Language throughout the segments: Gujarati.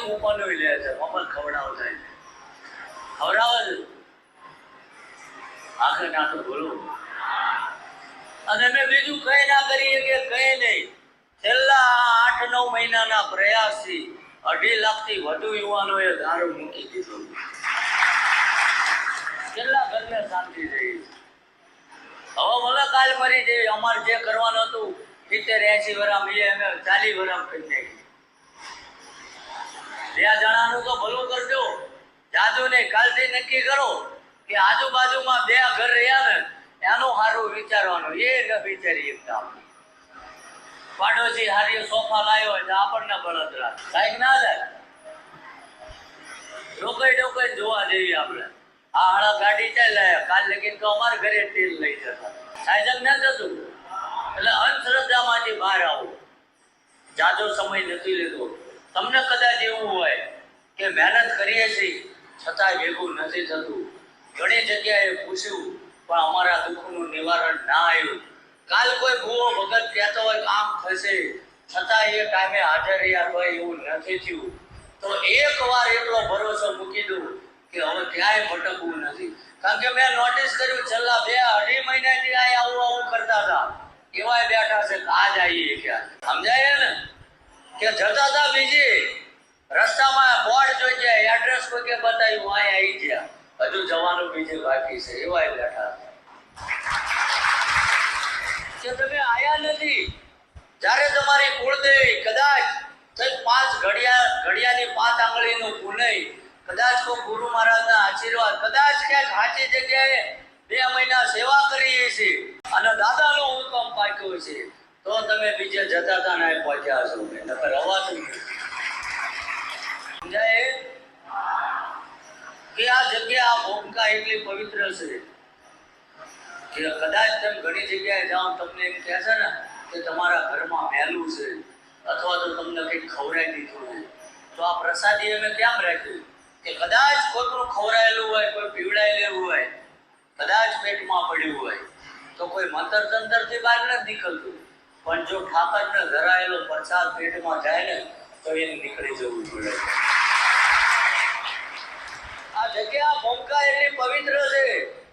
ભગવાનની કૃપાનું લે છે. મફત ખવડાવ થાય ખવડાવો જ. આખે નાટું બોલું. અને મેં બીજું કઈ ના કરીએ કે કઈ નહીં. છેલ્લા આઠ નવ મહિનાના પ્રયાસથી અઢી લાખથી વધુ યુવાનોએ દારૂ મૂકી દીધો. કેટલા ઘરને શાંતિ થઈ. હવે ભલે કાલ મરી જઈએ, અમારે જે કરવાનું હતું, સિત્તેર એસી વરામ એ અમે ચાલી વરામ કરી નાખી બે જણાનું તો ભલું કરજો. જાજો ને કાલથી નક્કી કરો કે આજુબાજુમાં બે ઘર રહ્યા ને, એનું સારું વિચારવાનું. એ ન વિચારી એકતા પાડોશી હારી સોફા લાવ્યો એટલે આપણને બળતરા સાહેબ ના થાય. ડોકાઈ ડોકાઈ જોવા જેવી આપણે. આ હાડા ગાડી ચાલ્યા કાલ લગીન તો અમારે ઘરે તેલ લઈ જતા. સાયજન ના જતું. એટલે અંધશ્રદ્ધામાંથી બહાર આવો. જાજો સમય નથી લેતો. તમને કદાચ એવું હોય કે મહેનત કરીએ છીએ છતાંય ભેગું નથી થતું. ઘણી જગ્યાએ પૂછ્યું, પણ અમારા દુઃખનું નિવારણ ના આવ્યું. કાલ કોઈ ભૂવો ભગત કહેતો હોય કામ થશે, છતાં એ ટાઈમે હાજર હોય એવું નથી થયું. તો એક વાર એટલો ભરોસો મૂકી દઉં કે હવે ક્યાંય ભટકવું નથી. કારણ કે મેં નોટિસ કર્યું, છેલ્લા બે અઢી મહિનાથી આ આવું આવું કરતા હતા. એવાય બેઠા છે આજ આવીએ ક્યાં? સમજાય ને? કે જતા હતા બીજી રસ્તામાં બોર્ડ જોઈ જાય એડ્રેસ કોઈ બતાવ્યું, અહીંયા આવી ગયા. હજુ જવાનું બીજે બાકી છે, એવાય બેઠા કે તમે આયા નથી? જ્યારે તમારી કુળદેવી કદાચ કંઈક પાંચ ઘડિયા, ઘડિયાની પાંચ આંગળીનું પુનય કદાચ કોઈ ગુરુ મહારાજના આશીર્વાદ, કદાચ ક્યાંક સાચી જગ્યાએ બે મહિના સેવા કરી છે અને દાદાનો હુકમ પાક્યો છે. તો તમે બીજે જતા હતા ને પહોંચ્યા છો નકર અવાતું સમજાય? કે આ જગ્યા, આ ભૂમિકા એટલી પવિત્ર છે કે કદાચ તમે ઘણી જગ્યાએ જાઓ તમને એમ કહે છે ને કે તમારા ઘરમાં મહેલું છે અથવા તો તમને કંઈક ખવડાવી દીધું છે. તો આ પ્રસાદી અમે કેમ રાખ્યું કે કદાચ કોઈનું ખવડાયેલું હોય, કોઈ પીવડાયેલું હોય, કદાચ પેટમાં પડ્યું હોય, તો કોઈ મંતર તંતરથી બહાર નથી નીકળતું. પણ જો ઠાકરને ધરાયેલો પ્રસાદ પેટમાં જાય ને, તો એને નીકળી જવું પડે. આ જગ્યા ભૂમિકા એટલી પવિત્ર છે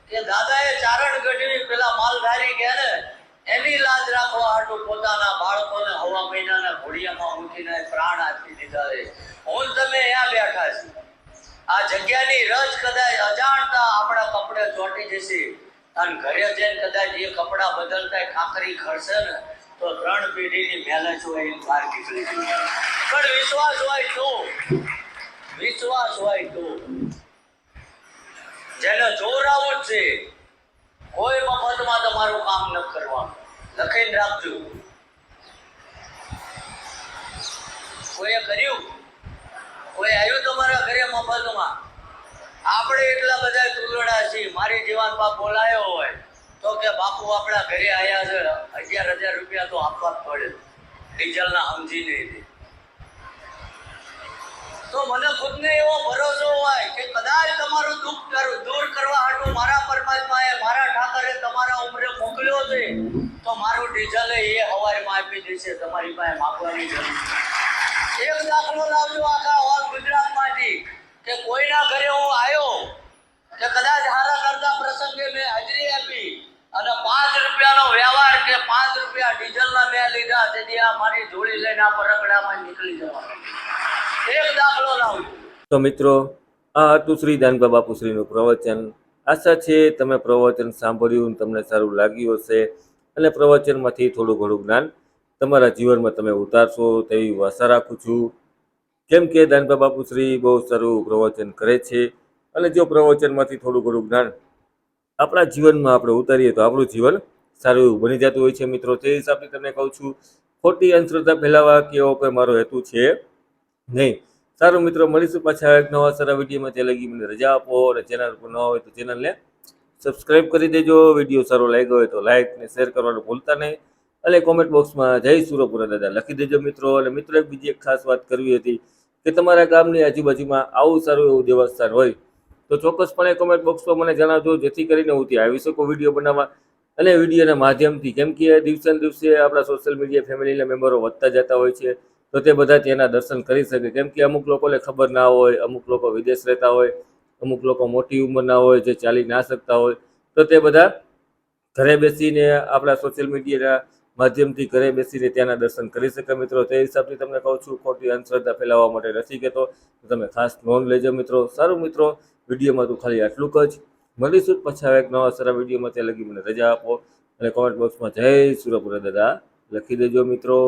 કે દાદાએ ચારણ ગઢવી પેલા માલધારી ગયા ને, એની લાજ રાખવા હાટું પોતાના બાળકોને હવા મહિનાના ઘોડિયામાં મૂકીને પ્રાણ આપી દીધા છે. હું તમે અહીંયા બેઠા છીએ આ જગ્યાની રજ કદાચ અજાણતા આપણા કપડે ચોંટી જશે. અને ઘરે જઈને કદાચ એ કપડા બદલતા ખાખરી ખરશે ને તો ત્રણ પેઢીની મહેનત હોય એની બહાર નીકળી ગઈ. પણ વિશ્વાસ હોય તો, વિશ્વાસ હોય તો. જેને જોરાવો છે, કોઈ મફતમાં તમારું કામ ન કરવાનું. લખીને રાખજો. કોઈએ કર્યું? કોઈ આવ્યું તમારા ઘરે મફતમાં? આપણે એટલા બધા તુલડા છીએ, મારી જીવનમાં બોલાયો હોય. તો કે બાપુ આપણા ઘરે આવ્યા છે, અગિયાર હજાર રૂપિયા તો આપવા જ પડે ડીઝલના સમજી નહીં તો મને ખુદને એવો ભરોસો હોય કે કદાચ તમારું દુઃખ કરું દૂર કરવા હાટું મારા પરમાત્માએ મારા ઠાકરે તમારા ઉમરે મોકલ્યો છે, તો મારું ડીઝલ એ હવારમાં આપી દેશે, તમારી પાસે માગવાની જરૂર. એક દાખલો લાવજો આખા ઓલ ગુજરાતમાંથી, કે કોઈના ઘરે હું આવ્યો કે કદાચ હારા કરતા પ્રસંગે મેં હાજરી આપી અને પાંચ રૂપિયાનો વ્યવહાર કે પાંચ રૂપિયા ડીઝલના મેં લીધા, તેથી આ મારી જોડી લઈને આ પરકડામાં નીકળી જવાનું. એક દાખલો લાવું તો મિત્રો, આ હતું શ્રી દાનબા બાપુશ્રીનું પ્રવચન. આશા છે તમે પ્રવચન સાંભળ્યું તમને સારું લાગ્યું હશે અને પ્રવચનમાંથી થોડું ઘણું જ્ઞાન તમારા જીવનમાં તમે ઉતારશો તેવી આશા રાખું છું. કેમ કે દાનબા બાપુશ્રી બહુ સારું પ્રવચન કરે છે. અને જો પ્રવચનમાંથી થોડું ઘણું જ્ઞાન આપણા જીવનમાં આપણે ઉતારીએ તો આપણું જીવન સારું એવું બની જતું હોય છે મિત્રો. તે હિસાબે તમને કહું છું, ખોટી અંધશ્રદ્ધા ફેલાવવા કે એવો કોઈ મારો હેતુ છે નહીં. સારું મિત્રો, મળીશું પાછા એક નવા સારા વિડીયોમાં. ત્યાં લગી મને રજા આપો અને ચેનલ પર ન હોય તો ચેનલને સબસ્ક્રાઇબ કરી દેજો. વીડિયો સારો લાગ્યો હોય તો લાઇક ને શેર કરવાનું ભૂલતા નહીં. અને કોમેન્ટ બોક્સમાં જય સુરપુરા દાદા લખી દેજો મિત્રો. અને મિત્રો, એક બીજી એક ખાસ વાત કરવી હતી કે તમારા ગામની આજુબાજુમાં આવું સારું એવું દેવસ્થાન હોય તો ચોક્કસપણે કોમેન્ટ બોક્સમાં મને જણાવજો, જેથી કરીને હું ત્યાં આવી શકું વીડિયો બનાવવા. અને વિડીયોના માધ્યમથી, કેમ કે દિવસે દિવસે આપણા સોશિયલ મીડિયા ફેમિલીના મેમ્બરો વધતા જતા હોય છે, તો તે બધા ત્યાંના દર્શન કરી શકે. કેમ કે અમુક લોકોને ખબર ના હોય, અમુક લોકો વિદેશ રહેતા હોય, અમુક લોકો મોટી ઉંમરના હોય, જે ચાલી ના શકતા હોય, તો તે બધા ઘરે બેસીને આપણા સોશિયલ મીડિયાના માધ્યમથી ઘરે બેસીને ત્યાંના દર્શન કરી શકે મિત્રો. તે હિસાબથી તમને કહું છું, ખોટી અંધશ્રદ્ધા ફેલાવવા માટે નથી કહેતો. તમે ખાસ નોંધ લેજો મિત્રો. સારું મિત્રો, વિડીયોમાં તું ખાલી આટલું જ. મળીશું પછી એક નવા સારા વિડીયોમાં. ત્યાં લગી મને રજા આપો અને કોમેન્ટ બોક્સમાં જય સુરપુરા દાદા લખી દેજો મિત્રો.